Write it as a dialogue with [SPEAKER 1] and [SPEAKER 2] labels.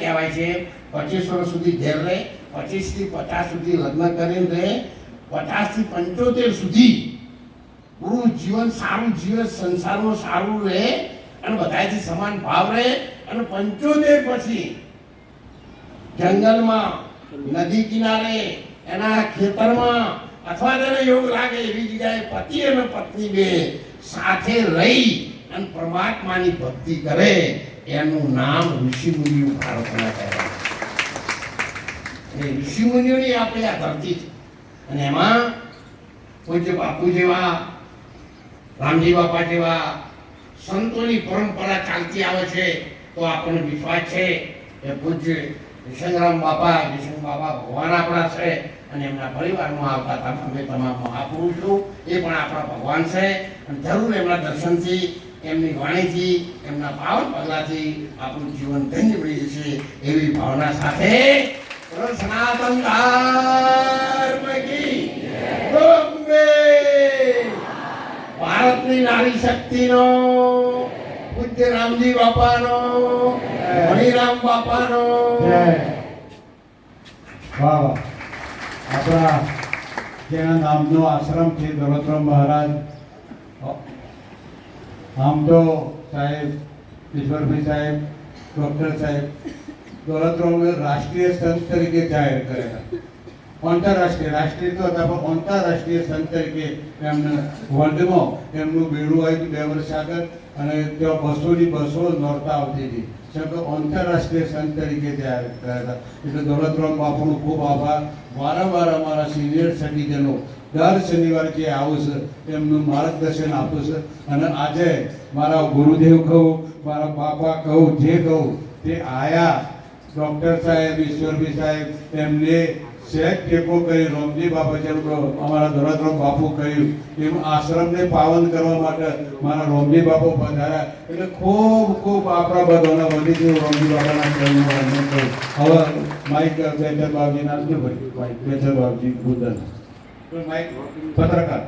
[SPEAKER 1] કહેવાય છે, પચીસ વર્ષ સુધી ઘેર રહે, પચીસથી પચાસ સુધી લગ્ન કરીને રહે, પચાસથી પંચોતેર સુધી પૂરું જીવન સારું જીવન સંસારમાં સારું રહે અને બધાથી સમાન ભાવ રહે અને પંચોતેર પછી જંગલમાં, નદી કિનારે, એના ખેતરમાં અથવા તેને યોગ લાગે એવી જગ્યાએ પતિ અને પત્ની બે સાથે રહી અને પરમાત્માની ભક્તિ કરે, એનું નામ ઋષિ મુનિઓ ભારતના કહેવાય અને ઋષિ મુનિઓની આપણી આ ધરતી છે. અને એમાં પૂજ્ય બાપુ જેવા, રામજી બાપા જેવા સંતોની પરંપરા ચાલતી આવે છે, તો આપણને વિશ્વાસ છે કે પૂજ્ય વિસંગરામ બાપા વિષ્ણુ બાબા ભગવાન આપણા છે અને એમના પરિવારમાં આવતા તમામે તમામ મહાપુરુષો એ પણ આપણા ભગવાન છે. અને જરૂર એમના દર્શનથી એમની વાણીથી એમના પાવન પગલાથી આપણું જીવન ધન્ય મળી જશે એવી ભાવના સાથે સનાતન ભારતની નારી શક્તિનો પૂજ્ય રામજી બાપાનો મણિરામ બાપાનો.
[SPEAKER 2] વાહ વાહ. આપણા જેના નામનો આશ્રમ છે દોલતરામ મહારાજ. આમ તો સાહેબ ઈશ્વરભાઈ સાહેબ ડૉક્ટર સાહેબ દોલતરામને રાષ્ટ્રીય સંત તરીકે જાહેર કરેલા. આંતરરાષ્ટ્રીય, રાષ્ટ્રીય તો હતા, પણ આંતરરાષ્ટ્રીય સંત તરીકે એમને વર્લ્ડમાં એમનું બેડું આવ્યું બે વર્ષ આગળ અને ત્યાં બસોની બસો નોરતા આવતી હતી. છતાં આંતરરાષ્ટ્રીય સંત તરીકે જાહેર કર્યા હતા. એટલે દોલતરામ બાપુનો ખૂબ આભાર. વારંવાર અમારા સિનિયર સિટીઝનો દર શનિવારે જે આવું છે, એમનું માર્ગદર્શન આપું છે. અને આજે મારા ગુરુદેવ કહું, મારા બાપા કહું, જે કહું, તે આયા. ડૉક્ટર સાહેબ ઈશ્વરભી સાહેબ, એમને સહેજ ટેકો કરી, રોમજી બાપા જેમ અમારા દોલતરામ બાપુ કહ્યું એમ આશ્રમને પાવન કરવા માટે મારા રોમજી બાપુ પધાર્યા. એટલે ખૂબ ખૂબ આપણા બધાના વડીલ રોમજી બાપાના ચરણમાં વંદન કરું. હવે માઇક બેચર બાબજી નામ શું ભાઈ બેચર બાબજી બુદ્ધન માઇક પત્રકાર.